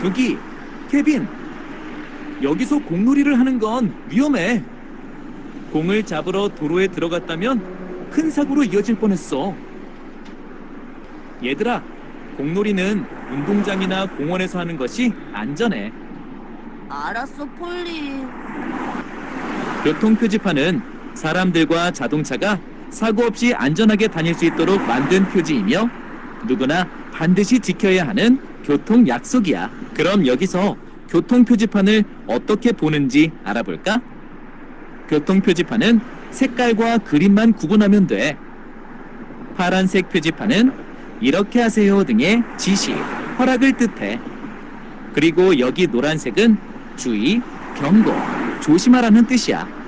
두기, 케빈. 여기서 공놀이를 하는 건 위험해. 공을 잡으러 도로에 들어갔다면 큰 사고로 이어질 뻔했어. 얘들아, 공놀이는 운동장이나 공원에서 하는 것이 안전해. 알았어, 폴리. 교통 표지판은 사람들과 자동차가 사고 없이 안전하게 다닐 수 있도록 만든 표지이며 누구나 반드시 지켜야 하는 교통 약속이야. 그럼 여기서 교통 표지판을 어떻게 보는지 알아볼까? 교통 표지판은 색깔과 그림만 구분하면 돼. 파란색 표지판은 이렇게 하세요 등의 지시, 허락을 뜻해. 그리고 여기 노란색은 주의, 경고, 조심하라는 뜻이야.